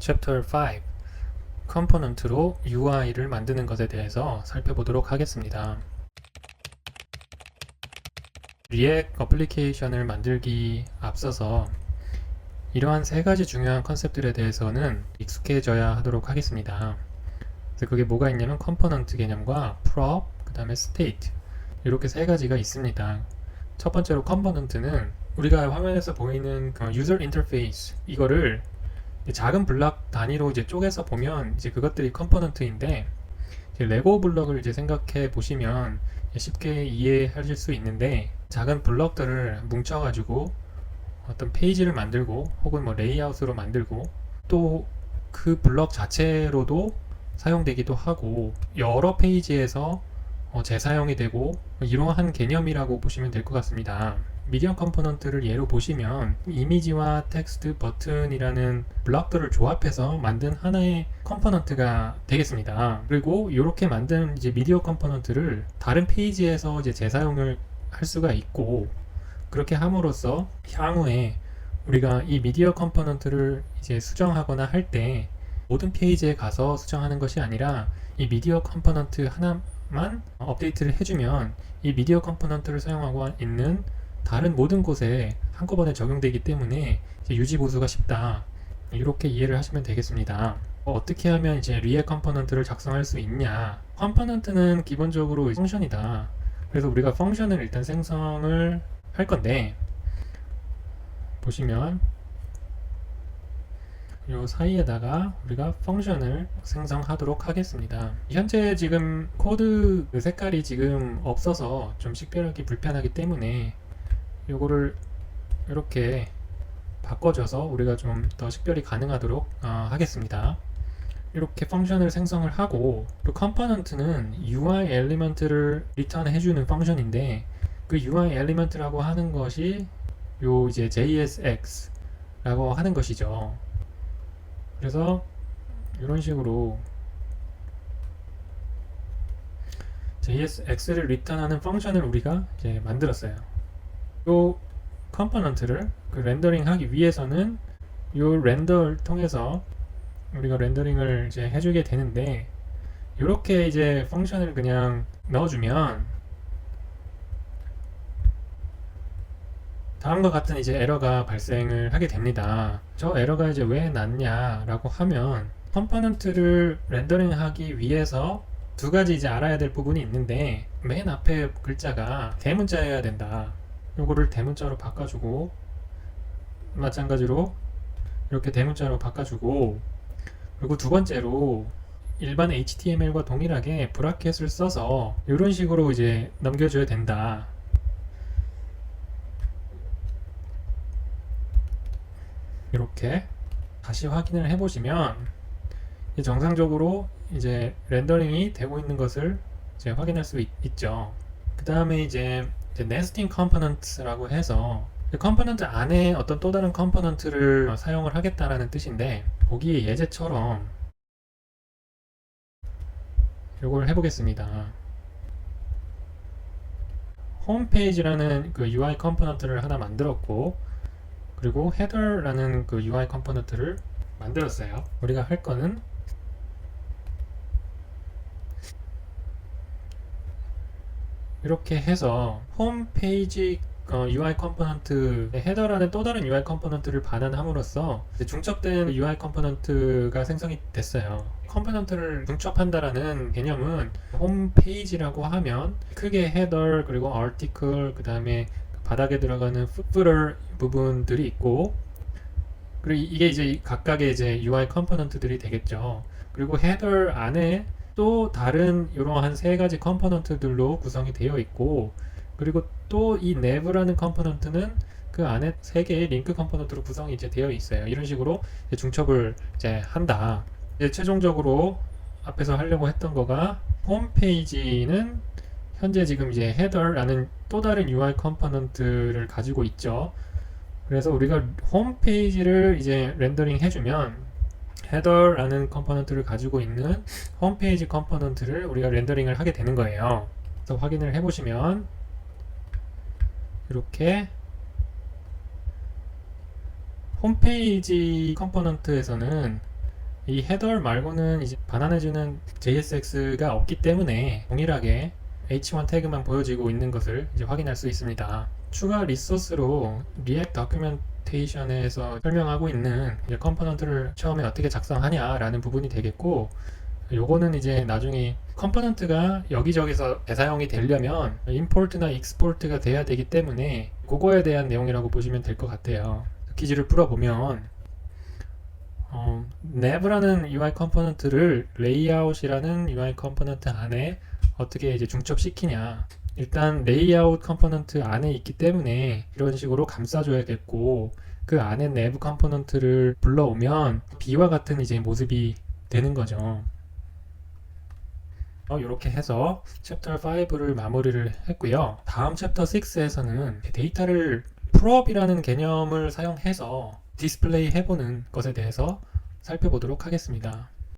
Chapter 5 컴포넌트로 UI를 만드는 것에 대해서 살펴보도록 하겠습니다. 리액 어플리케이션을 만들기 앞서서 이러한 세 가지 중요한 컨셉들에 대해서는 익숙해져야 하도록 하겠습니다. 그래서 그게 뭐가 있냐면 컴포넌트 개념과 prop, 그 다음에 state 이렇게 세 가지가 있습니다. 첫 번째로 컴포넌트는 우리가 화면에서 보이는 그 유저 인터페이스 이거를 작은 블럭 단위로 이제 쪼개서 보면 이제 그것들이 컴포넌트인데 레고 블럭을 이제 생각해 보시면 쉽게 이해하실 수 있는데 작은 블럭들을 뭉쳐가지고 어떤 페이지를 만들고 혹은 뭐 레이아웃으로 만들고 또 그 블럭 자체로도 사용되기도 하고 여러 페이지에서 어, 재사용이 되고 이러한 개념이라고 보시면 될 것 같습니다. 미디어 컴포넌트를 예로 보시면 이미지와 텍스트, 버튼이라는 블럭들을 조합해서 만든 하나의 컴포넌트가 되겠습니다. 그리고 이렇게 만든 이제 미디어 컴포넌트를 다른 페이지에서 이제 재사용을 할 수가 있고 그렇게 함으로써 향후에 우리가 이 미디어 컴포넌트를 이제 수정하거나 할 때 모든 페이지에 가서 수정하는 것이 아니라 이 미디어 컴포넌트 하나만 업데이트를 해주면 이 미디어 컴포넌트를 사용하고 있는 다른 모든 곳에 한꺼번에 적용되기 때문에 유지 보수가 쉽다. 이렇게 이해를 하시면 되겠습니다. 어, 어떻게 하면 이제 리액 컴포넌트를 작성할 수 있냐? 컴포넌트는 기본적으로 펑션이다. 그래서 우리가 펑션을 일단 생성을 할 건데 보시면 요 사이에다가 우리가 펑션을 생성하도록 하겠습니다. 현재 지금 코드 그 색깔이 지금 없어서 좀 식별하기 불편하기 때문에 요거를 이렇게 바꿔줘서 우리가 좀 더 식별이 가능하도록 어, 하겠습니다. 이렇게 펑션을 생성을 하고 또 컴포넌트는 UI 엘리먼트를 리턴 해 주는 펑션인데 그 UI 엘리먼트라고 하는 것이 요 이제 JSX라고 하는 것이죠. 그래서 이런 식으로 JSX를 리턴하는 펑션을 우리가 이제 만들었어요. 요 컴포넌트를 그 렌더링 하기 위해서는 요 렌더를 통해서 우리가 렌더링을 이제 해주게 되는데 이렇게 이제 펑션을 그냥 넣어주면 다음과 같은 이제 에러가 발생을 하게 됩니다. 저 에러가 이제 왜 났냐라고 하면 컴포넌트를 렌더링하기 위해서 두 가지 이제 알아야 될 부분이 있는데 맨 앞에 글자가 대문자여야 된다. 요거를 대문자로 바꿔주고 마찬가지로 이렇게 대문자로 바꿔주고 그리고 두 번째로 일반 HTML과 동일하게 브라켓을 써서 이런 식으로 이제 넘겨줘야 된다. 이렇게 다시 확인을 해보시면 정상적으로 이제 렌더링이 되고 있는 것을 이제 확인할 수 있, 죠그 다음에 이제 네스팅 컴포넌트라고 해서 컴포넌트 안에 어떤 또 다른 컴포넌트를 사용을 하겠다라는 뜻인데 거기에 예제처럼 이걸 해보겠습니다. 홈페이지라는 그 UI 컴포넌트를 하나 만들었고 그리고 헤더라는 그 UI 컴포넌트를 만들었어요. 우리가 할 거는 이렇게 해서 홈페이지 어, UI 컴포넌트 헤더라는 또 다른 UI 컴포넌트를 반환함으로써 중첩된 UI 컴포넌트가 생성이 됐어요. 컴포넌트를 중첩한다라는 개념은 홈페이지라고 하면 크게 헤더 그리고 article 그 다음에 바닥에 들어가는 footer 부분들이 있고 그리고 이게 이제 각각의 이제 UI 컴포넌트들이 되겠죠. 그리고 헤더 안에 또 다른 이러한 세 가지 컴포넌트들로 구성이 되어 있고 그리고 또이 nev라는 컴포넌트는 그 안에 세 개의 링크 컴포넌트로 구성이 이제 되어 있어요. 이런 식으로 이제 중첩을 이제 한다. 이제 최종적으로 앞에서 하려고 했던 거가 홈페이지는 현재 지금 이제 헤더라는 또 다른 UI 컴포넌트를 가지고 있죠. 그래서 우리가 홈페이지를 이제 렌더링 해주면 헤더라는 컴포넌트를 가지고 있는 홈페이지 컴포넌트를 우리가 렌더링을 하게 되는 거예요. 그래서 확인을 해보시면 이렇게 홈페이지 컴포넌트에서는 이 헤더 말고는 이제 반환해주는 JSX가 없기 때문에 동일하게 H1 태그만 보여지고 있는 것을 이제 확인할 수 있습니다. 추가 리소스로 React 도큐멘 테이션에서 설명하고 있는 이제 컴포넌트를 처음에 어떻게 작성하냐라는 부분이 되겠고 요거는 이제 나중에 컴포넌트가 여기저기서 대사용이 되려면 임포트나 익스포트가 돼야 되기 때문에 그거에 대한 내용이라고 보시면 될 것 같아요. 퀴즈를 풀어보면 어, nev라는 UI 컴포넌트를 layout이라는 UI 컴포넌트 안에 어떻게 이제 중첩시키냐. 일단 레이아웃 컴포넌트 안에 있기 때문에 이런 식으로 감싸줘야겠고 그 안에 내부 컴포넌트를 불러오면 B와 같은 이제 모습이 되는 거죠. 이렇게 해서 챕터 5를 마무리를 했고요. 다음 챕터 6에서는 데이터를 풀업이라는 개념을 사용해서 디스플레이 해보는 것에 대해서 살펴보도록 하겠습니다.